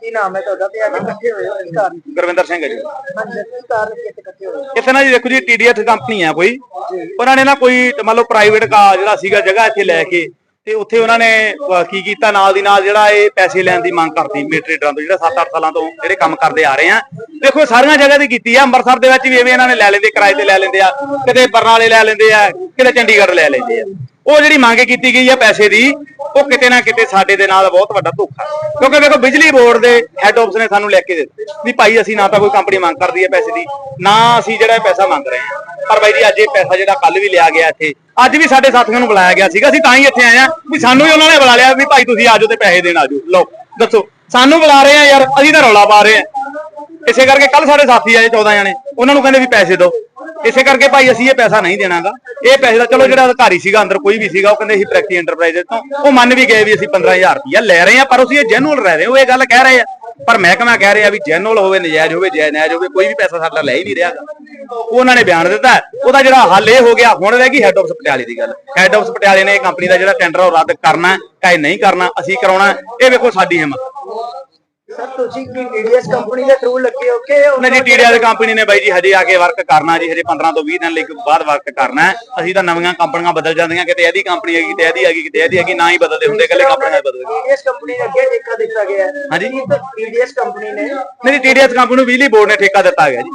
ਕੀ ਨਾਮ ਹੈ ਤੁਹਾਡਾ? ਤੇ ਅੱਜ ਇਕੱਠੇ ਹੋਏ ਹੋ ਇਸ ਕਾਰਨ ਗੁਰਵਿੰਦਰ ਸਿੰਘ ਹੈ ਜੀ। ਹਾਂਜੀ ਕੀ ਕਾਰਨ ਕਿ ਇੱਥੇ ਇਕੱਠੇ ਹੋਏ ਹੋ? ਇੱਥੇ ਨਾ ਜੀ ਦੇਖੋ ਜੀ ਟੀਡੀਐਸ ਕੰਪਨੀ ਆ ਕੋਈ। ਉਹਨਾਂ ਨੇ ਨਾ ਕੋਈ ਮੰਨ ਲਓ ਪ੍ਰਾਈਵੇਟ ਕਾ ਜਿਹੜਾ ਸੀਗਾ ਜਗ੍ਹਾ ਇੱਥੇ ਲੈ ਕੇ ਤੇ ਉੱਥੇ ਉਹਨਾਂ ਨੇ ਅਹ, ਕੀ ਕੀਤਾ ਨਾਲ ਦੀ ਨਾਲ ਜਿਹੜਾ ਇਹ ਪੈਸੇ ਲੈਣ ਦੀ ਮੰਗ ਕਰਦੀ ਮੀਟਰੀਡਰਾਂ ਤੋਂ ਜਿਹੜਾ 7-8 ਸਾਲਾਂ ਤੋਂ ਜਿਹੜੇ ਕੰਮ ਕਰਦੇ ਆ ਰਹੇ ਆ। ਦੇਖੋ ਸਾਰੀਆਂ ਜਗ੍ਹਾ ਤੇ ਕੀਤੀ ਆ ਅੰਮ੍ਰਿਤਸਰ ਦੇ ਵਿੱਚ ਵੀ ਐਵੇਂ ਇਹਨਾਂ ਨੇ ਲੈ ਲੈਂਦੇ ਕਿਰਾਏ ਤੇ ਲੈ ਲੈਂਦੇ ਆ ਕਿਤੇ ਬਰਨਾਲੇ ਲੈ ਲੈਂਦੇ ਆ ਕਿਤੇ ਚੰਡੀਗੜ੍ਹ ਲੈ ਲੈਂਦੇ ਆ। ਉਹ ਜਿਹੜੀ ਮੰਗ ਕੀਤੀ ਗਈ ਹੈ ਪੈਸੇ ਦੀ, ਉਹ ਕਿਤੇ ਨਾ ਕਿਤੇ ਸਾਡੇ ਦੇ ਨਾਲ ਬਹੁਤ ਵੱਡਾ ਧੋਖਾ ਕਿਉਂਕਿ ਦੇਖੋ ਬਿਜਲੀ ਬੋਰਡ ਦੇ ਹੈੱਡ ਆਫਿਸ ਨੇ ਸਾਨੂੰ ਲੈ ਕੇ ਦਿੱਤੇ ਵੀ ਭਾਈ ਅਸੀਂ ਨਾ ਤਾਂ ਕੋਈ ਕੰਪਨੀ ਮੰਗ ਕਰਦੀ ਹੈ ਪੈਸੇ ਦੀ, ਨਾ ਅਸੀਂ ਜਿਹੜਾ ਪੈਸਾ ਮੰਗ ਰਹੇ ਹਾਂ। ਪਰ ਬਾਈ ਜੀ, ਅੱਜ ਇਹ ਪੈਸਾ ਜਿਹੜਾ ਕੱਲ ਵੀ ਲਿਆ ਗਿਆ ਇੱਥੇ, ਅੱਜ ਵੀ ਸਾਡੇ ਸਾਥੀਆਂ ਨੂੰ ਬੁਲਾਇਆ ਗਿਆ ਸੀਗਾ। ਅਸੀਂ ਤਾਂ ਹੀ ਇੱਥੇ ਆਏ ਆ ਵੀ ਸਾਨੂੰ ਵੀ ਉਹਨਾਂ ਨੇ ਬੁਲਾ ਲਿਆ ਵੀ ਭਾਈ ਤੁਸੀਂ ਆਜੋ ਤੇ ਪੈਸੇ ਦੇਣ ਆਜੋ ਲਓ, ਦੱਸੋ, ਸਾਨੂੰ ਬੁਲਾ ਰਹੇ ਆ ਯਾਰ, ਅਸੀਂ ਤਾਂ ਰੌਲਾ ਪਾ ਰਹੇ ਆ। ਇਸੇ ਕਰਕੇ ਕੱਲ ਸਾਡੇ ਸਾਥੀ ਆਏ 14 ਜਣੇ। ਉਹਨਾਂ ਨੂੰ ਕਹਿੰਦੇ ਵੀ ਪੈਸੇ ਦਿਓ। ਇਸੇ ਕਰਕੇ ਭਾਈ ਅਸੀਂ ਇਹ ਪੈਸਾ ਨਹੀਂ ਦੇਣਾਗਾ। ਇਹ ਪੈਸੇ ਦਾ ਚਲੋ ਜਿਹੜਾ ਅਧਿਕਾਰੀ ਸੀਗਾ, ਅੰਦਰ ਕੋਈ ਵੀ ਸੀਗਾ, ਉਹ ਕਹਿੰਦੇ ਅਸੀਂ ਪ੍ਰੈਕਟੀ ਐਂਟਰਪ੍ਰਾਈਜ਼ ਤੋਂ। ਉਹ ਮੰਨ ਵੀ ਗਏ ਵੀ ਅਸੀਂ 15000 ਰੁਪਇਆ ਲੈ ਰਹੇ ਆ ਪਰ ਅਸੀਂ ਇਹ ਜੈਨੂਅਲ ਰਹਿ ਰਹੇ ਉਹ ਇਹ ਗੱਲ ਕਹਿ ਰਹੇ ਆ। ਪਰ ਮਹਿਕਮਾ ਕਹਿ ਰਿਹਾ ਵੀ ਜੈਨੂਅਲ ਹੋਵੇ, ਨਜਾਇਜ਼ ਹੋਵੇ, ਜਾਇਜ਼ ਹੋਵੇ, ਕੋਈ ਵੀ ਪੈਸਾ ਸਾਡਾ ਲੈ ਹੀ ਨਹੀਂ ਰਿਹਾਗਾ ਉਹਨਾਂ ਨੇ ਬਿਆਨ ਦਿੱਤਾ। ਉਹਦਾ ਜਿਹੜਾ ਹੱਲ ਇਹ ਹੋ ਗਿਆ, ਹੁਣ ਰਹਿ ਗਈ ਹੈੱਡ ਆਫਿਸ ਪਟਿਆਲੇ ਦੀ ਗੱਲ। ਹੈੱਡ ਆਫਿਸ ਪਟਿਆਲੇ ਨੇ ਇਹ ਕੰਪਨੀ ਦਾ ਜਿਹੜਾ ਟੈਂਡਰ ਉਹ ਰੱਦ ਕਰਨਾ ਚਾਹੇ ਨਹੀਂ ਕਰਨਾ, ਅਸੀਂ ਕਰਾਉਣਾ ਇਹ ਵੇਖੋ ਸਾਡੀ ਹਿੰਮਤ। ਸਰ ਤੁਸੀਂ ਕੀ ਡੀਡੀਐਸ ਕੰਪਨੀ ਦੇ ਥਰੂ ਲੱਗੇ ਹੋ ਕਿ ਉਹਨੇ ਦੀ ਕੰਪਨੀ ਨੇ ਬਾਈ ਜੀ ਹਜੇ ਆ ਕੇ ਵਰਕ ਕਰਨਾ ਜੀ ਹਜੇ 15 ਤੋਂ 20 ਦਿਨ ਲਈ ਬਾਅਦ ਵਰਕ ਕਰਨਾ ਹੈ। ਅਸੀਂ ਤਾਂ ਨਵੀਆਂ ਕੰਪਨੀਆਂ ਬਦਲ ਜਾਂਦੀਆਂ ਕਿਤੇ ਇਹਦੀ ਕੰਪਨੀ ਹੈਗੀ ਕਿਤੇ ਇਹਦੀ ਹੈਗੀ ਕਿਤੇ ਇਹਦੀ ਹੈਗੀ ਨਾ ਹੀ ਬਦਲਦੇ ਹੁੰਦੇ ਇਕੱਲੇ ਕੰਪਨੀਆਂ ਬਦਲਦੇ। ਡੀਡੀਐਸ ਕੰਪਨੀ ਨੇ ਅੱਗੇ ਠੇਕਾ ਦਿੱਤਾ ਗਿਆ ਹੈ। ਹਾਂਜੀ। ਡੀਡੀਐਸ ਕੰਪਨੀ ਨੇ? ਮੇਰੀ ਟੀਡੀਐਸ ਕੰਪਨੀ ਨੂੰ ਬਿਜਲੀ ਬੋਰਡ ਨੇ ਠੇਕਾ ਦਿੱਤਾ ਗਿਆ ਜੀ।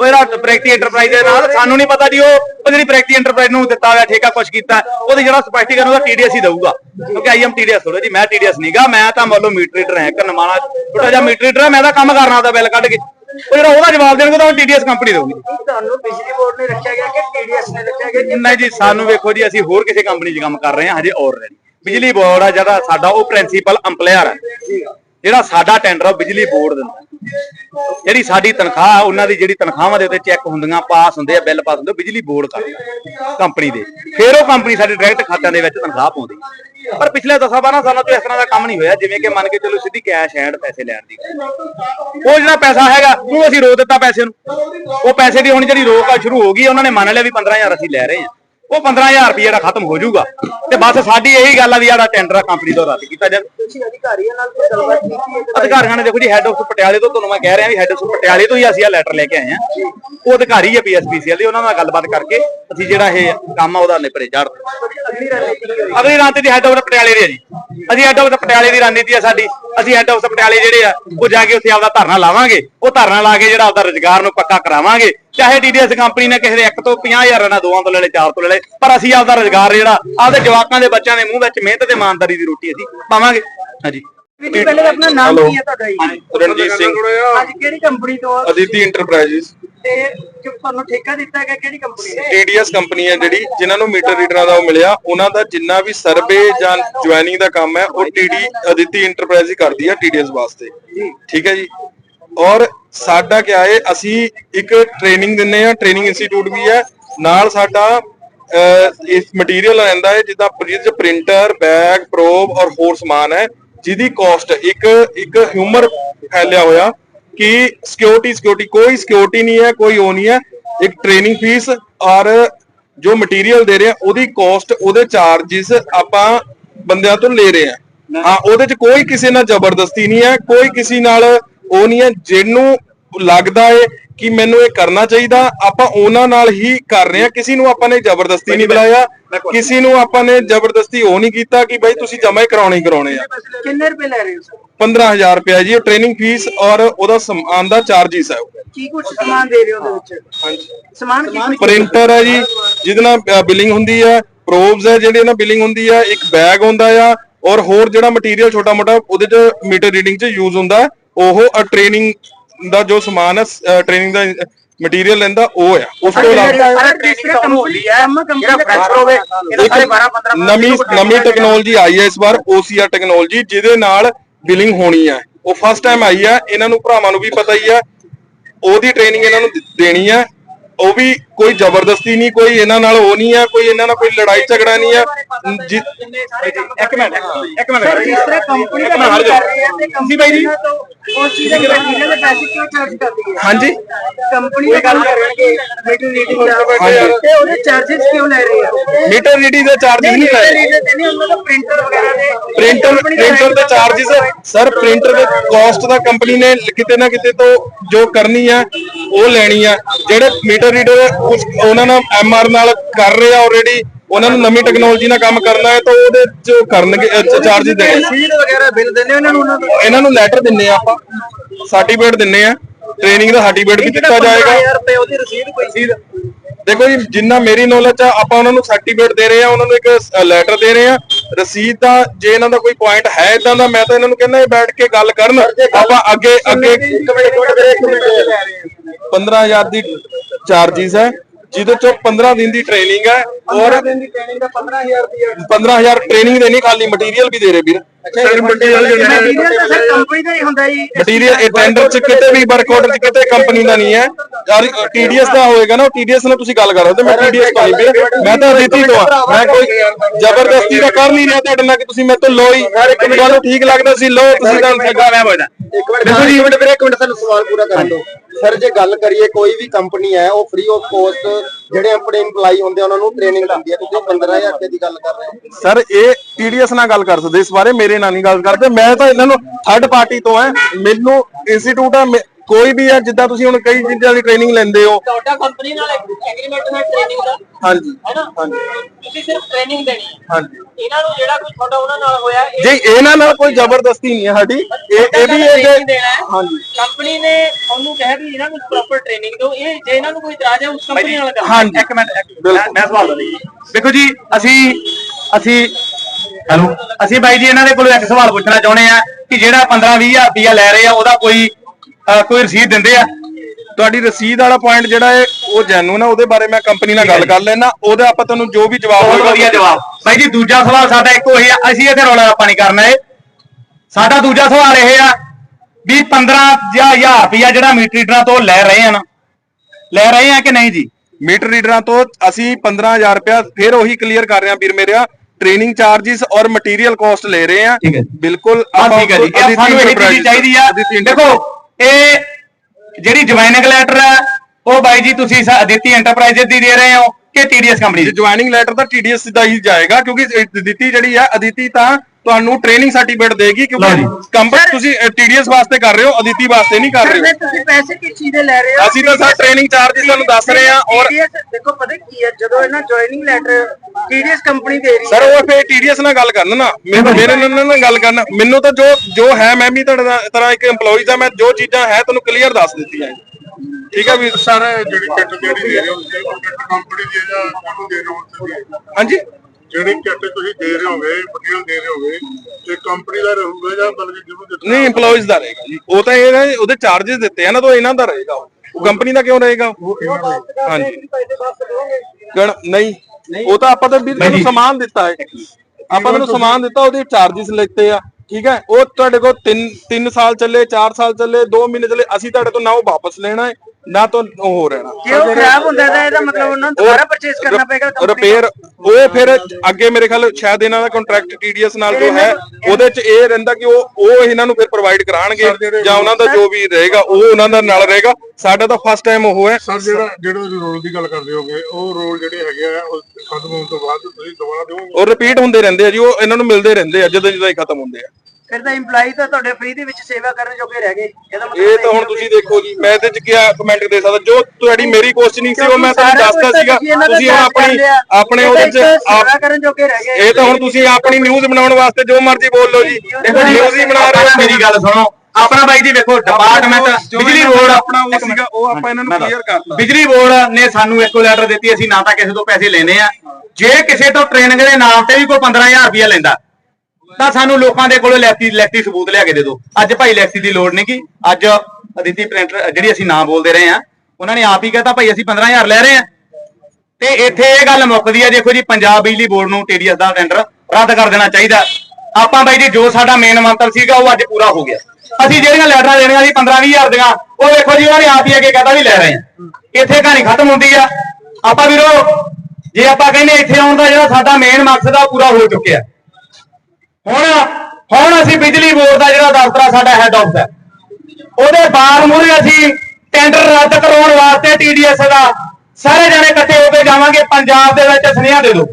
ਉਹ ਇਹਦਾ ਪ੍ਰੈਕਟੀ ਐਂਟਰਪ੍ਰਾਈਜ਼ ਦੇ ਨਾਲ ਸਾਨੂੰ ਨਹੀਂ ਪਤਾ ਜੀ ਉਹ ਜਿਹੜੀ ਪ੍ਰੈਕਟੀ ਐਂਟਰਪ੍ਰਾਈਜ਼ ਨੂੰ ਦਿੱਤਾ ਹੋਇਆ ਠੇਕਾ ਕੁਛ ਕੀਤਾ ਉਹਦੇ ਜਿਹੜਾ ਸਪਸ਼ਟੀਕਰਨ ਉਹਦਾ ਟੀਡੀਐਸ ਹੀ ਦਊਗਾ। ਕਿਉਂਕਿ ਆਈਐਮ ਟੀਡੀਐਸ ਥੋੜਾ ਜੀ ਮੈਂ ਟੀਡੀਐਸ ਨਹੀਂਗਾ ਮੈਂ ਤਾਂ ਮੰਨ ਲਓ ਮੀਟਰ ਰੀਡਰ ਹਾਂ ਕਨਮਾਣਾ ਛੋਟਾ ਜਿਹਾ ਮੀਟਰ ਰੀਡਰ ਮੈਂ ਤਾਂ ਕੰਮ ਕਰਨਾ ਉਹਦਾ ਬਿੱਲ ਕੱਢ ਕੇ। ਉਹ ਜਿਹੜਾ ਉਹਦਾ ਜਵਾਬ ਦੇਣਗੇ ਤਾਂ ਉਹ ਟੀਡੀਐਸ ਕੰਪਨੀ ਦੇਊਗੀ। ਕੀ ਤੁਹਾਨੂੰ ਬਿਜਲੀ ਬੋਰਡ ਨੇ ਰੱਖਿਆ ਗਿਆ ਕਿ ਟੀਡੀਐਸ ਨੇ ਰੱਖਿਆ ਗਿਆ ਕਿ ਨਹੀਂ ਜੀ ਸਾਨੂੰ ਵੇਖੋ ਜੀ ਅਸੀਂ ਹੋਰ ਕਿਸੇ ਕੰਪਨੀ 'ਚ ਕੰਮ ਕਰ ਰਹੇ ਹਾਂ ਹਜੇ ਆਲਰੇਡੀ ਬਿਜਲੀ ਬੋਰਡ ਆ ਜਿਹੜਾ ਸਾਡਾ ਉਹ ਪ੍ਰਿੰਸੀਪਲ ਅੰਪਲਾਇਰ ਹੈ ਜਿਹੜਾ ਸਾਡਾ ਟੈਂਡਰ ਆ ਉਹ ਬਿਜਲੀ ਬੋਰਡ ਦਿੰਦਾ। ਜਿਹੜੀ ਸਾਡੀ ਤਨਖਾਹ ਉਹਨਾਂ ਦੀ ਜਿਹੜੀ ਤਨਖਾਹਾਂ ਦੇ ਉੱਤੇ ਚੈੱਕ ਹੁੰਦੀਆਂ ਪਾਸ ਹੁੰਦੇ ਆ ਬਿੱਲ ਪਾਸ ਹੁੰਦੇ ਆ, ਬਿਜਲੀ ਬੋਰਡ ਕਰਦਾ ਕੰਪਨੀ ਦੇ। ਫਿਰ ਉਹ ਕੰਪਨੀ ਸਾਡੇ ਡਾਇਰੈਕਟ ਖਾਤਿਆਂ ਦੇ ਵਿੱਚ ਤਨਖਾਹ ਪਾਉਂਦੀ। ਪਰ ਪਿਛਲੇ 10 12 ਸਾਲਾਂ ਤੋਂ ਇਸ ਤਰ੍ਹਾਂ ਦਾ ਕੰਮ ਨਹੀਂ ਹੋਇਆ ਜਿਵੇਂ ਕਿ ਮੰਨ ਕੇ ਚਲੋ ਸਿੱਧੀ ਕੈਸ਼ ਹੈਂਡ ਪੈਸੇ ਲੈਣ ਦੀ ਉਹ ਜਿਹੜਾ ਪੈਸਾ ਹੈਗਾ ਉਹ ਅਸੀਂ ਰੋਕ ਦਿੱਤਾ ਪੈਸੇ ਨੂੰ। ਉਹ ਪੈਸੇ ਦੀ ਹੁਣ ਜਿਹੜੀ ਰੋਕ ਆ ਸ਼ੁਰੂ ਹੋ ਗਈ ਉਹਨਾਂ ਨੇ ਮੰਨ ਲਿਆ ਵੀ 15000 ਅਸੀਂ ਲੈ ਰਹੇ ਹਾਂ। ਉਹ 15000 ਰੁਪਏ ਜਿਹੜਾ ਖਤਮ ਹੋ ਜਾਊਗਾ। ਤੇ ਬਸ ਸਾਡੀ ਇਹੀ ਗੱਲ ਆ ਵੀ ਸਾਡਾ ਟੈਂਡਰ ਕੰਪਨੀ ਤੋਂ ਰੱਦ ਕੀਤਾ ਜਾਵੇ। ਤੁਸੀਂ ਅਧਿਕਾਰੀਆਂ ਨਾਲ ਕੋਈ ਗੱਲਬਾਤ ਕੀਤੀ। ਅਧਿਕਾਰੀਆਂ ਨੇ ਦੇਖੋ ਜੀ ਹੈੱਡ ਆਫਿਸ ਪਟਿਆਲੇ ਤੋਂ ਤੁਹਾਨੂੰ ਮੈਂ ਕਹਿ ਰਿਹਾ ਵੀ ਹੈੱਡ ਆਫਿਸ ਪਟਿਆਲੇ ਤੋਂ ਹੀ ਅਸੀਂ ਆ ਲੈਟਰ ਲੈ ਕੇ ਆਏ ਹਾਂ। ਉਹ ਅਧਿਕਾਰੀ ਹੈ ਪੀਐਸਪੀਸੀਐਲ ਦੇ, ਉਹਨਾਂ ਨਾਲ ਗੱਲਬਾਤ ਕਰਕੇ ਅਸੀਂ ਜਿਹੜਾ ਇਹ ਕੰਮ ਆ ਉਹਦਾ ਨਿਪਰੇ ਚੜ ਅਗਲੀ ਰਣਨੀਤੀ ਕੀ ਦੀ ਹੈੱਡ ਆਫਿਸ ਪਟਿਆਲੇ ਦੀ ਹੈ ਜੀ। ਅਸੀਂ ਹੈੱਡ ਆਫਿਸ ਪਟਿਆਲੇ ਦੀ ਰਣਨੀਤੀ ਆ ਸਾਡੀ। ਅਸੀਂ ਹੈੱਡ ਆਫਿਸ ਪਟਿਆਲੇ ਜਿਹੜੇ ਆ, ਉਹ ਜਾ ਕੇ ਉੱਥੇ ਆਪਦਾ ਧਰਨਾ ਲਾਵਾਂਗੇ। ਉਹ ਧਰਨਾ ਲਾ ਕੇ ਜਿਹੜਾ ਆਪਦਾ ਰੁਜ਼ਗਾਰ ਨੂੰ ਪੱਕਾ ਕਰਾਵਾਂਗੇ। ਚਾਹੇ ਡੀਡੀਐਸ ਕੰਪਨੀ ਨੇ ਕਿਸੇ ਦੇ ਇੱਕ ਤੋਂ 50000 ਨਾਲ ਦੋਵਾਂ ਤੋਂ ਲੈ ਲੈ ਚਾਰ ਤੋਂ ਲੈ ਲੈ ਪਰ ਅਸੀਂ ਆਪਦਾ ਰੁਜ਼ਗਾਰ ਜਿਹੜਾ ਆਪਦੇ ਜਵਾਕਾਂ ਦੇ ਬੱਚਿਆਂ ਦੇ ਮੂੰਹ ਵਿੱਚ ਮਿਹਨਤ ਤੇ ਇਮਾਨਦਾਰੀ ਦੀ ਰੋਟੀ ਅਸੀਂ ਪਾਵਾਂਗੇ। ਹਾਂਜੀ। ਵੀ ਜੀ ਪਹਿਲੇ ਆਪਣਾ ਨਾਮ. ਕੀ ਹੈ ਤੁਹਾਡਾ ਜੀ? ਰਣਜੀਤ ਸਿੰਘ। ਅੱਜ ਕਿਹੜੀ ਕੰਪਨੀ ਤੋਂ? ਆ? ਅਦਿਤੀ ਇੰਟਰਪ੍ਰਾਈਜ਼ਸ ਤੇ ਕਿ ਤੁਹਾਨੂੰ ਠੇਕਾ ਦਿੱਤਾ ਗਿਆ ਕਿਹੜੀ ਕੰਪਨੀ ਨੇ? ਟੀਡੀਐਸ ਕੰਪਨੀ ਹੈ ਜਿਹੜੀ ਜਿਨ੍ਹਾਂ ਨੂੰ ਮੀਟਰ ਰੀਡਰਾਂ ਦਾ ਉਹ ਮਿਲਿਆ। ਉਹਨਾਂ ਦਾ ਜਿੰਨਾ ਵੀ ਸਰਵੇ ਜਾਂ ਜੁਆਇਨਿੰਗ ਦਾ ਕੰਮ ਹੈ ਉਹ ਟੀਡੀ ਅਦਿਤੀ ਇੰਟਰਪ੍ਰਾਈਜ਼ ਹੀ ਕਰਦੀ ਹੈ ਟੀਡੀਐਸ ਵਾਸਤੇ। ਠੀਕ ਹੈ ਜੀ? ਔਰ ਸਾਡਾ ਕੀ ਹੈ ਅਸੀਂ ਇੱਕ ਟ੍ਰੇਨਿੰਗ ਦਿੰਨੇ ਆ ਟ੍ਰੇਨਿੰਗ ਇੰਸਟੀਚਿਊਟ ਵੀ ਹੈ। ਨਾਲ ਸਾਡਾ ਇਸ ਮਟੀਰੀਅਲ ਰਹਿੰਦਾ ਹੈ ਜਿੱਦਾਂ ਜਿਹਦੇ ਪ੍ਰਿੰਟਰ ਬੈਗ ਪ੍ਰੋਬ ਔਰ ਹੋਰ ਸਮਾਨ ਹੈ ਜਿਹਦੀ ਕਾਸਟ ਇੱਕ ਇੱਕ ਹਿਊਮਰ ਫੈਲਿਆ ਹੋਇਆ ਕਿ ਸਿਕਿਉਰਿਟੀ ਸਿਕਿਉਰਿਟੀ ਕੋਈ ਸਿਕਿਉਰਿਟੀ ਨਹੀਂ ਹੈ ਕੋਈ ਉਹ ਨਹੀਂ ਹੈ। ਇੱਕ ਟ੍ਰੇਨਿੰਗ ਫੀਸ ਔਰ ਜੋ ਮਟੀਰੀਅਲ ਦੇ ਰਹੇ ਆ ਉਹਦੀ ਕਾਸਟ ਉਹਦੇ ਚਾਰजेस ਆਪਾਂ ਬੰਦਿਆਂ ਤੋਂ ਲੈ ਰਹੇ ਆ। ਹਾਂ ਉਹਦੇ ਚ ਕੋਈ ਕਿਸੇ ਨਾਲ ਜ਼ਬਰਦਸਤੀ ਨਹੀਂ ਹੈ ਕੋਈ ਕਿਸੇ ਨਾਲ ਉਹ ਨਹੀਂ ਹੈ ਜਿਹਨੂੰ ਲੱਗਦਾ ਏ ਕਿ ਮੈਨੂੰ ਇਹ ਕਰਨਾ ਚਾਹੀਦਾ ਆਪਾਂ ਉਹਨਾਂ ਨਾਲ ਹੀ ਕਰ ਰਹੇ ਆ ਕਿਸੇ ਨੂੰ ਆਪਾਂ ਨੇ ਜ਼ਬਰਦਸਤੀ ਨਹੀਂ ਬੁਲਾਇਆ ਕਿਸੇ ਨੂੰ ਆਪਾਂ ਨੇ ਜ਼ਬਰਦਸਤੀ ਉਹ ਨਹੀਂ ਕੀਤਾ ਕਿ ਭਾਈ ਤੁਸੀਂ ਜਮਾ ਹੀ ਕਰਾਉਣੇ ਹੀ ਕਰਾਉਣੇ ਆ। ਕਿੰਨੇ ਰੁਪਏ ਲੈ ਰਹੇ ਹੋ ਸਰ? 15000 ਰੁਪਏ ਜੀ ਉਹ ਟ੍ਰੇਨਿੰਗ ਫੀਸ ਔਰ ਉਹਦਾ ਸਮਾਨ ਦਾ ਚਾਰजेस ਹੈ ਉਹ। ਕੀ ਕੁਝ ਸਮਾਨ ਦੇ ਰਹੇ ਹੋ ਉਹਦੇ ਵਿੱਚ? ਹਾਂਜੀ। ਸਮਾਨ ਕੀ ਪ੍ਰਿੰਟਰ ਹੈ ਜੀ ਜਿਹਦੇ ਨਾਲ ਬਿਲਿੰਗ ਹੁੰਦੀ ਹੈ ਪ੍ਰੋਬਸ ਹੈ ਜਿਹੜੇ ਨਾਲ ਬਿਲਿੰਗ ਹੁੰਦੀ ਹੈ ਇੱਕ ਬੈਗ ਹੁੰਦਾ ਆ ਔਰ ਹੋਰ ਜਿਹੜਾ ਮਟੀਰੀਅਲ ਛੋਟਾ ਮੋਟਾ ਉਹਦੇ ਚ ਮੀਟਰ ਰੀਡਿੰਗ ਚ ਯੂਜ਼ ਹੁੰਦਾ। ਹੈ, ਉਹ ਟ੍ਰੇਨਿੰਗ ਦਾ ਜੋ ਸਮਾਨ ਹੈ ਟ੍ਰੇਨਿੰਗ ਦਾ ਮਟੀਰੀਅਲ ਲੈਂਦਾ ਉਹ ਆ। ਉਸ ਤੋਂ ਇਲਾਵਾ ਕੰਪਨੀ ਹੈ ਹੋਵੇ, ਇੱਕ ਨਵੀਂ ਨਵੀਂ ਟੈਕਨੋਲੋਜੀ ਆਈ ਹੈ ਇਸ ਵਾਰ OCR ਟੈਕਨੋਲੋਜੀ ਜਿਹਦੇ ਨਾਲ ਬਿਲਿੰਗ ਹੋਣੀ ਹੈ ਉਹ ਫਸਟ ਟਾਈਮ ਆਈ ਹੈ ਇਹਨਾਂ ਨੂੰ ਭਰਾਵਾਂ ਨੂੰ ਵੀ ਪਤਾ ਹੀ ਹੈ ਉਹਦੀ ਟ੍ਰੇਨਿੰਗ ਇਹਨਾਂ ਨੂੰ ਦੇਣੀ ਹੈ ਉਹ ਵੀ ਕੋਈ ਜ਼ਬਰਦਸਤੀ ਨਹੀਂ ਕੋਈ ਇਹਨਾਂ ਨਾਲ ਉਹ ਨਹੀਂ ਆ ਕੋਈ ਇਹਨਾਂ ਨਾਲ ਕੋਈ ਲੜਾਈ ਝਗੜਾ ਨਹੀਂ ਆ। ਇੱਕ ਮਿੰਟ ਇੱਕ ਮਿੰਟ ਇਸ ਤਰ੍ਹਾਂ ਕੰਪਨੀ ਦਾ ਕੰਮ ਕਰ ਰਹੀ ਬਾਈ ਜੀ। ਹਾਂਜੀ। ਕੰਪਨੀ ਦਾ ਗੱਲ ਮੀਟਰ ਰੀਡਿੰਗ ਦਾ ਹਾਂਜੀ। ਕਿਉਂ ਲੈ ਰਹੀ ਹੈ? ਮੀਟਰ ਰੀਡੀ ਚਾਰਜਿਸ ਪ੍ਰਿੰਟਰ ਦੇ ਪ੍ਰਿੰਟਰ ਸਰ ਪ੍ਰਿੰਟਰ ਦੇ ਦਾ ਕੰਪਨੀ ਨੇ ਕਿਤੇ ਨਾ ਕਿਤੇ ਤੋਂ ਜੋ ਕਰਨੀ ਆ ਉਹ ਲੈਣੀ ਆ। ਜਿਹੜੇ ਮੀਟਰ ਰੀਡਰ ਉਹਨਾਂ ਨਾਲ ਐਮਆਰ ਨਾਲ ਕਰ ਰਹੇ ਆ ਆਲਰੇਡੀ ਉਹਨਾਂ ਨੂੰ ਨਵੀਂ ਟੈਕਨੋਲੋਜੀ ਨਾਲ ਕੰਮ ਕਰਨਾ ਹੈ ਤਾਂ ਉਹਦੇ ਚ ਕਰਨਗੇ ਚਾਰजेस ਦੇਣੇ ਰਸੀਦ ਵਗੈਰਾ ਬਿੱਲ ਦਿੰਦੇ ਉਹਨਾਂ ਨੂੰ ਇਹਨਾਂ ਨੂੰ ਲੈਟਰ ਦਿੰਨੇ ਆ ਆਪਾਂ ਸਰਟੀਫਿਕੇਟ ਦਿੰਨੇ ਆ ਟ੍ਰੇਨਿੰਗ ਦਾ ਸਰਟੀਫਿਕੇਟ ਵੀ ਦਿੱਤਾ ਜਾਏਗਾ। 15000 ਰੁਪਏ ਉਹਦੀ ਰਸੀਦ ਕੋਈ ਸੀ ਦੇਖੋ ਜੀ ਜਿੰਨਾ ਮੇਰੀ ਨੌਲੇਜ ਆ ਆਪਾਂ ਉਹਨਾਂ ਨੂੰ ਸਰਟੀਫਿਕੇਟ ਦੇ ਰਹੇ ਆ ਉਹਨਾਂ ਨੂੰ ਇੱਕ ਲੈਟਰ ਦੇ ਰਹੇ ਆ। ਰਸੀਦ ਦਾ ਜੇ ਇਹਨਾਂ ਦਾ ਕੋਈ ਪੁਆਇੰਟ ਹੈ ਇਦਾਂ ਦਾ ਮੈਂ ਤਾਂ ਇਹਨਾਂ ਨੂੰ ਕਹਿੰਦਾ ਇਹ ਬੈਠ ਕੇ ਗੱਲ ਕਰਨ। ਆਪਾਂ ਅੱਗੇ ਅੱਗੇ 15000 ਦੀ ਚਾਰजेस ਹੈ ਜਿਹਦੇ ਚੋਂ 15 ਦਿਨ ਦੀ ਟ੍ਰੇਨਿੰਗ ਹੈ ਔਰ ਦਿਨ ਦੀ ਟ੍ਰੇਨਿੰਗ ਦਾ 15000 ਰੁਪਏ 15000 ਟ੍ਰੇਨਿੰਗ ਦੇ ਨਹੀਂ ਖਾਲੀ ਮਟੀਰੀਅਲ ਵੀ ਦੇ ਰਹੇ ਵੀਰ। ਸਰ ਮਟੀਰੀਅਲ ਤਾਂ ਸਰ ਕੰਪਨੀ ਦਾ ਹੀ ਹੁੰਦਾ ਜੀ। ਮਟੀਰੀਅਲ ਇਹ ਟੈਂਡਰ ਚ ਕਿਤੇ ਵੀ ਵਰਕ ਆਰਡਰ ਚ ਕਿਤੇ ਕੰਪਨੀ ਦਾ ਨਹੀਂ ਹੈ। ਯਾਰ ਟੀਡੀਐਸ ਦਾ ਹੋਏਗਾ ਨਾ ਟੀਡੀਐਸ ਨਾਲ ਤੁਸੀਂ ਗੱਲ ਕਰ ਰਹੇ ਹੋ ਮੈਂ ਟੀਡੀਐਸ ਤੋਂ ਨਹੀਂ ਵੀਰ। ਮੈਂ ਤਾਂ ਦਿੱਤੀ ਤੋਂ ਆ। ਮੈਂ ਕੋਈ ਜ਼ਬਰਦਸਤੀ ਤਾਂ ਕਰ ਨਹੀਂ ਰਿਹਾ ਤੁਹਾਡੇ ਨਾਲ ਕਿ ਤੁਸੀਂ ਮੇਰੇ ਤੋਂ ਲੋ ਹੀ। ਤੁਹਾਨੂੰ ਠੀਕ ਲੱਗਦਾ ਸੀ ਲੋ ਤੁਸੀਂ ਤਾਂ ਅੱਗਾ ਮੈਂ ਬੋਲਦਾ। ਇੱਕ ਮਿੰਟ। ਦੇਖੋ ਜੀ। ਮਿੰਟ ਵੀਰੇ ਇੱਕ ਮਿੰਟ ਸਾਨੂੰ ਸਵਾਲ ਪੂਰਾ ਕਰਨ ਦਿਓ। ਸਰ ਜੇ ਗੱਲ ਕਰੀਏ ਕੋਈ ਵੀ ਕੰਪਨੀ ਹੈ ਉਹ ਫ੍ਰੀ ਆਫ ਕੋਸਟ ਜਿਹੜੇ ਆਪਣੇ EMPLOYE ਹੁੰਦੇ ਆ ਉਹਨਾਂ ਨੂੰ ਟ੍ਰੇਨਿੰਗ ਦਿੰਦੀ ਹੈ, ਤੁਸੀਂ 15000 ਰੁਪਏ ਦੀ ਗੱਲ ਕਰ ਰਹੇ ਹੋ। ਸਰ, ਇਹ ਟੀਡੀਐਸ ਨਾਲ ਗੱਲ ਕਰ ਸਕਦੇ ਇਸ ਬਾਰੇ ਮੇਰੇ ਨਾਲ ਨਹੀਂ ਗੱਲ ਕਰਦੇ। ਮੈਂ ਤਾਂ ਇਹਨਾਂ ਨੂੰ ਥਰਡ ਪਾਰਟੀ ਤੋਂ ਹੈ। ਮੈਨੂੰ ਇੰਸਟੀਚਿਊਟ ਆ ਕੋਈ ਵੀ ਹੈ ਜਿੱਦਾਂ ਤੁਸੀਂ ਹੁਣ ਕਈ ਚੀਜ਼ਾਂ ਦੀ ਟ੍ਰੇਨਿੰਗ ਲੈਂਦੇ ਹੋ। ਤੁਹਾਡਾ ਕੰਪਨੀ ਨਾਲ ਐਗਰੀਮੈਂਟ ਹੈ ਟ੍ਰੇਨਿੰਗ ਦਾ। ਹਾਂਜੀ ਹੈ ਨਾ ਤੁਸੀਂ ਸਿਰਫ ਟ੍ਰੇਨਿੰਗ ਦੇਣੀ ਹੈ। ਹਾਂਜੀ। ਇਹਨਾਂ ਨੂੰ ਜਿਹੜਾ ਕੋਈ ਤੁਹਾਡਾ ਉਹਨਾਂ ਨਾਲ ਹੋਇਆ ਇਹ ਜੀ ਇਹਨਾਂ ਨਾਲ ਕੋਈ ਜ਼ਬਰਦਸਤੀ ਨਹੀਂ ਹੈ ਸਾਡੀ ਇਹ ਇਹ ਵੀ ਇਹ training ਜੇ ਦੇਣਾ ਹੈ। ਹਾਂਜੀ। ਕੰਪਨੀ ਨੇ ਉਹਨੂੰ ਕਿਹਾ ਵੀ ਇਹਨਾਂ ਨੂੰ ਪ੍ਰੋਪਰ ਟ੍ਰੇਨਿੰਗ ਦਿਓ। ਇਹ ਜੇ ਇਹਨਾਂ ਨੂੰ ਕੋਈ ਇਤਰਾਜ਼ ਹੈ ਉਸ ਕੰਪਨੀ ਨਾਲ ਕਰਨਾ ਹਾਂਜੀ। ਇੱਕ ਮਿੰਟ ਇੱਕ- ਮੈਂ ਮੈਂ ਸਵਾਲ ਦਾ ਜੀ। ਦੇਖੋ ਜੀ ਅਸੀਂ ਅਸੀਂ ਹੈਲੋ? ਅਸੀਂ ਬਾਈ ਜੀ ਇਹਨਾਂ ਦੇ ਕੋਲੋਂ ਇੱਕ ਸਵਾਲ ਪੁੱਛਣਾ ਚਾਹੁੰਦੇ ਆ ਕਿ ਜਿਹੜਾ 15 20000 ਰੁਪਇਆ ਲੈ ਰਹੇ ਆ ਉਹਦਾ ਕੋਈ ਕੋਈ ਰਸੀਦ ਦਿੰਦੇ ਆ? ਤੁਹਾਡੀ ਰਸੀਦ ਵਾਲਾ ਪੁਆਇੰਟ ਜਿਹੜਾ ਹੈ ਉਹ ਜੈਨੂਨ ਹੈ ਉਹਦੇ ਬਾਰੇ ਮੈਂ ਕੰਪਨੀ ਨਾਲ ਗੱਲ ਕਰ ਲੈਣਾ ਉਹਦਾ ਆਪਾਂ ਤੁਹਾਨੂੰ ਜੋ ਵੀ ਜਵਾਬ ਬਹੁਤ ਵਧੀਆ ਜਵਾਬ। ਬਾਈ ਜੀ ਦੂਜਾ ਸਵਾਲ ਸਾਡਾ ਇੱਕੋ ਹੀ ਆ ਅਸੀਂ ਇਹਦੇ ਰੌਲਾ ਨਹੀਂ ਕਰਨਾ ਏ। ਸਾਡਾ ਦੂਜਾ ਸਵਾਲ ਇਹ ਆ ਵੀ 15 ਜਾਂ 1000 ਰੁਪਇਆ ਜਿਹੜਾ ਮੀਟਰ ਰੀਡਰਾਂ ਤੋਂ ਲੈ ਰਹੇ ਆ ਨਾ ਲੈ ਰਹੇ ਆ ਕਿ ਨਹੀਂ ਜੀ? ਮੀਟਰ ਰੀਡਰਾਂ ਤੋਂ ਅਸੀਂ 15000 ਰੁਪਇਆ ਫਿਰ ਉਹੀ ਕਲੀਅਰ ਕਰ ਰਹੇ ਹਾਂ ਵੀਰ ਮੇਰਿਆ ਟ੍ਰੇਨਿੰਗ ਚਾਰजेस ਔਰ ਮਟੀਰੀਅਲ ਕਾਸਟ ਲੈ ਰਹੇ ਹੈ। ਬਿਲਕੁਲ ਆਪਾਂ ਠੀਕ ਹੈ ਜੀ। ਇਹ ਅਦਿਤੀ ਸਾਨੂੰ ਇਹ ਚੀਜ਼ Enterprises- ਚਾਹੀਦੀ ਆ। ਦੇਖੋ ਇਹ ਜਿਹੜੀ ਜੁਆਇਨਿੰਗ ਲੈਟਰ ਹੈ ਉਹ ਬਾਈ ਜੀ ਤੁਸੀਂ ਅਦਿੱਤੀ ਅਦਿਤੀ ਐਂਟਰਪ੍ਰਾਈਜ਼ਸ ਦੀ ਦੇ ਰਹੇ ਹੋ ਕਿ ਟੀਡੀਐਸ ਕੰਪਨੀ ਦੀ? ਜੁਆਇਨਿੰਗ ਲੈਟਰ ਤਾਂ ਟੀਡੀਐਸ ਦਾ ਹੀ ਜਾਏਗਾ ਕਿਉਂਕਿ ਅਦਿਤੀ ਜਿਹੜੀ ਆ, ਅਦਿੱਤੀ ਤਾਂ ਤੁਹਾਨੂੰ ਟ੍ਰੇਨਿੰਗ ਸਰਟੀਫਿਕੇਟ ਦੇਗੀ। ਕਿਉਂਕਿ ਕੰਪਨੀ ਤੁਸੀਂ ਟੀਡੀਐਸ ਵਾਸਤੇ ਕਰ ਰਹੇ ਹੋ ਅਦਿਤੀ ਵਾਸਤੇ ਨਹੀਂ ਕਰ ਰਹੇ ਫਿਰ ਤੁਸੀਂ ਪੈਸੇ ਕਿਸ ਚੀਜ਼ ਦੇ ਲੈ ਰਹੇ ਹੋ? ਅਸੀਂ ਤਾਂ ਸਰ ਟ੍ਰੇਨਿੰਗ ਚਾਰजेस ਤੁਹਾਨੂੰ ਦੱਸ ਰਹੇ ਹਾਂ ਔਰ ਦੇਖੋ ਪਤਾ ਕੀ ਹੈ ਜਦੋਂ ਇਹਨਾਂ ਜੁਆਇਨਿੰਗ ਲੈਟਰ ਟੀਡੀਐਸ ਕੰਪਨੀ ਦੇ ਰਹੀ ਸਰ ਉਹ ਫੇ ਟੀਡੀਐਸ ਨਾਲ ਗੱਲ ਕਰਨ ਨਾ। ਮੈਨੂੰ ਮੇਰੇ ਨਾਲ ਨਾ ਗੱਲ ਕਰਨ। ਮੈਨੂੰ ਤਾਂ ਜੋ ਜੋ ਹੈ ਮੈਂ ਵੀ ਤੁਹਾਡੇ ਨਾਲ- ਤਰ੍ਹਾਂ ਇੱਕ EMPLOYEES ਆ ਮੈਂ ਜੋ ਚੀਜ਼ਾਂ ਹੈ ਤੁਹਾਨੂੰ ਕਲੀਅਰ ਦੱਸ ਦਿੱਤੀਆਂ ਠੀਕ ਹੈ ਵੀ ਸਰ ਜਿਹੜੀ ਕਿੱਟ ਜਿਹੜੀ ਦੇ ਰਹੇ ਹੋ ਤੁਸੀਂ ਉਹ ਕਿੱਟ ਕੰਪਨੀ ਦੀ ਹੈ ਜਾਂ ਤੁਹਾਨੂੰ ਦੇ ਰਹੇ ਹੋ ਹਾਂਜੀ? ਜਿਹੜੀ ਕਿੱਟ ਤੁਸੀਂ ਦੇ ਰਹੇ ਹੋਗੇ ਮਟੀਰੀਅਲ ਦੇ ਰਹੇ ਹੋਗੇ ਇਹ ਕੰਪਨੀ ਦਾ ਰਹੂਗਾ ਜਾਂ ਬਲਕਿ ਜਿਹਨੂੰ ਦਿੱਤਾ ਨਹੀਂ EMPLOYEES ਦਾ ਰਹੇਗਾ ਜੀ। ਉਹ ਤਾਂ ਇਹਦਾ ਉਹਦੇ ਚਾਰजेस ਦਿੱਤੇ ਆ ਨਾ ਤਾਂ ਇਹਨਾਂ ਦਾ ਰਹੇਗਾ ਉਹ। ਕੰਪਨੀ ਦਾ ਕਿਉਂ ਰਹੇਗਾ? ਹਾਂਜੀ। ਗਣ ਨਹੀਂ। ਉਹ ਤਾਂ ਆਪਾਂ ਤਾਂ ਵੀ ਤੁਹਾਨੂੰ ਸਮਾਨ ਦਿੱਤਾ ਹੈ। ਆਪਾਂ ਤੁਹਾਨੂੰ ਸਮਾਨ ਦਿੱਤਾ ਉਹਦੇ ਚਾਰजेस ਲੈਤੇ ਆ। ਠੀਕ ਹੈ? ਉਹ ਤੁਹਾਡੇ ਕੋਲ 3 3 ਸਾਲ ਚੱਲੇ 4 ਸਾਲ ਚੱਲੇ 2 ਮਹੀਨੇ ਚੱਲੇ ਅਸੀਂ ਤੁਹਾਡੇ ਤੋਂ ਨਾ ਉਹ ਵਾਪਸ ਲੈਣਾ ਹੈ। ਨਾ ਤਾਂ ਉਹ ਹੋ ਰਹਿਣਾ। ਜੇ ਉਹ ਖਰਾਬ ਹੁੰਦਾ ਤਾਂ ਇਹਦਾ ਮਤਲਬ ਉਹਨਾਂ ਨੂੰ ਦੁਬਾਰਾ ਪਰਚੇਸ ਕਰਨਾ ਪਏਗਾ ਰਿਪੇਅਰ ਉਹ ਫਿਰ ਅੱਗੇ ਮੇਰੇ ਖਿਆਲ ਸ਼ਾਇਦ ਇਹਨਾਂ ਦਾ ਕੰਟਰੈਕਟ ਟੀਡੀਐਸ ਨਾਲ ਜੋ ਹੈ ਉਹਦੇ ਚ ਇਹ ਰਹਿੰਦਾ ਕਿ ਉਹ ਉਹ ਇਹਨਾਂ ਨੂੰ ਫਿਰ ਪ੍ਰੋਵਾਈਡ ਕਰਾਣਗੇ ਜਾਂ ਉਹਨਾਂ ਦਾ ਜੋ ਵੀ ਰਹੇਗਾ ਉਹ ਉਹਨਾਂ ਦਾ ਨਾਲ ਰਹੇਗਾ। ਸਾਡਾ ਤਾਂ ਫਸਟ ਟਾਈਮ ਉਹ ਹੈ। ਸਰ ਜਿਹੜਾ ਜਿਹੜਾ ਤੁਸੀਂ ਰੋਲ ਦੀ ਗੱਲ ਕਰਦੇ ਹੋਗੇ ਉਹ ਰੋਲ ਜਿਹੜੇ ਹੈਗੇ ਆ ਉਹ ਖਤਮ ਹੋਣ ਤੋਂ ਬਾਅਦ ਤੁਸੀਂ ਦੁਬਾਰਾ ਦਿਓਗੇ? ਉਹ ਰਿਪੀਟ ਹੁੰਦੇ ਰਹਿੰਦੇ ਆ ਜੀ ਉਹ ਇਹਨਾਂ ਨੂੰ ਮਿਲਦੇ ਰਹਿੰਦੇ ਆ ਜਦੋਂ ਜਦੋਂ ਹੀ ਖਤਮ ਹੁੰਦੇ ਆ। ਫਿਰ ਤਾਂ EMPLOYE ਤਾਂ ਤੁਹਾਡੇ ਫ੍ਰੀ ਦੇ ਵਿੱਚ ਸੇਵਾ ਕਰਨ ਜੋਗੇ ਰਹਿ ਗਏ। ਇਹਦਾ ਮਤਲਬ ਇਹ ਤਾਂ ਹੁਣ ਤੁਸੀਂ ਦੇਖੋ ਜੀ ਮੈਂ ਇਹਦੇ ਚ ਕੀ ਕਮੈਂਟ ਦੇ ਸਕਦਾ। ਜੋ ਤੁਹਾਡੀ ਮੇਰੀ ਕੁਐਸਚਨਿੰਗ ਸੀ ਉਹ ਮੈਂ ਤੁਹਾਨੂੰ ਦੱਸਦਾ ਸੀਗਾ। ਤੁਸੀਂ ਹੁਣ ਆਪਣੀ ਆਪਣੇ ਉਹਦੇ ਚ ਆਪ ਸੇਵਾ ਕਰਨ ਜੋਗੇ ਰਹਿ ਗਏ। ਇਹ ਤਾਂ ਹੁਣ ਤੁਸੀਂ ਆਪਣੀ ਨਿਊਜ਼ ਬਣਾਉਣ ਵਾਸਤੇ ਜੋ ਮਰਜ਼ੀ ਬੋਲ ਲਓ ਜੀ। ਦੇਖੋ ਨਿਊਜ਼ ਹੀ ਬਣਾ ਰਹੇ ਹੋ। ਮੇਰੀ ਗੱਲ ਸੁਣੋ। ਆਪਣਾ ਬਾਈ ਜੀ ਵੇਖੋ ਡਿਪਾਰਟਮੈਂਟ ਬਿਜਲੀ ਬੋਰਡ ਆਪਣਾ ਉਹ ਸੀਗਾ ਉਹ ਆਪਾਂ ਇਹਨਾਂ ਨੂੰ ਕਲੀਅਰ ਕਰਤਾ। ਬਿਜਲੀ ਬੋਰਡ ਨੇ ਸਾਨੂੰ ਇੱਕੋ ਲੈਟਰ ਦਿੱਤੀ ਅਸੀਂ ਨਾ ਤਾਂ ਕਿਸੇ ਤੋਂ ਪੈਸੇ ਲੈਨੇ ਆ। ਜੇ ਕਿਸੇ ਤੋਂ ਟ੍ਰੇਨਿੰਗ ਦੇ ਨਾਮ ਤੇ ਵੀ ਕੋਈ 15000 ਰੁਪਇਆ ਲੈਂਦਾ। ਤਾਂ ਸਾਨੂੰ ਲੋਕਾਂ ਦੇ ਕੋਲੋਂ ਲੈਤੀ ਲੈਤੀ ਸਬੂਤ ਲਿਆ ਕੇ ਦੇ ਦਿਓ। ਅੱਜ ਭਾਈ ਲੈਕਸੀ ਦੀ ਲੋੜ ਨਹੀਂ ਕੀ ਅੱਜ ਅਦਿਤੀ ਪ੍ਰਿੰਟਰ, ਜਿਹੜੀ ਅਸੀਂ ਨਾਮ ਬੋਲਦੇ ਰਹੇ ਆ ਉਹਨਾਂ ਨੇ ਆਪ ਹੀ ਕਹਤਾ, ਭਾਈ ਅਸੀਂ 15000 ਲੈ ਰਹੇ ਆ ਤੇ ਇੱਥੇ ਇਹ ਗੱਲ ਮੁੱਕਦੀ ਹੈ, ਦੇਖੋ ਜੀ, ਪੰਜਾਬ ਬਿਜਲੀ ਬੋਰਡ ਨੂੰ ਟੀਡੀਐਸ ਦਾ ਟੈਂਡਰ ਰੱਦ ਕਰ ਦੇਣਾ ਚਾਹੀਦਾ। ਆਪਾਂ ਬਾਈ ਜੀ, ਜੋ ਸਾਡਾ ਮੇਨ ਮੰਤਰ ਸੀਗਾ, ਉਹ ਅੱਜ ਪੂਰਾ ਹੋ ਗਿਆ। ਅਸੀਂ ਜਿਹੜੀਆਂ ਲੈਟਰਾਂ ਦੇਣੀਆਂ ਸੀ 15 20000 ਦੀਆਂ, ਉਹ ਵੇਖੋ ਜੀ, ਉਹਨਾਂ ਨੇ ਆਪ ਹੀ ਅੱਗੇ ਕਹਤਾ ਵੀ ਲੈ ਰਹੇ ਆ ਇੱਥੇ ਕਹਾਣੀ ਖਤਮ ਹੁੰਦੀ ਆ। ਆਪਾਂ ਵੀਰੋ, ਜੇ ਆਪਾਂ ਕਹਿੰਦੇ ਇੱਥੇ ਆਉਣ ਦਾ ਜਿਹੜਾ ਸਾਡਾ ਮੇਨ ਮਕਸਦ ਆ, ਉਹ ਪੂਰਾ ਹੋ ਚੁੱਕਿਆ। ਹੁਣ ਹੁਣ ਅਸੀਂ ਬਿਜਲੀ ਬੋਰਡ ਦਾ ਜਿਹੜਾ ਦਫ਼ਤਰ ਆ, ਸਾਡਾ ਹੈੱਡ ਆਫਿਸ ਹੈ। ਉਹਦੇ ਬਾਹਰ ਮੂਹਰੇ ਅਸੀਂ ਟੈਂਡਰ ਰੱਦ ਕਰਾਉਣ ਵਾਸਤੇ ਟੀਡੀਐਸ ਦਾ ਸਾਰੇ ਜਣੇ ਇਕੱਠੇ ਹੋ ਕੇ ਜਾਵਾਂਗੇ, ਪੰਜਾਬ ਦੇ ਵਿੱਚ ਸੁਨੇਹਾ ਦੇ ਦਿਓ।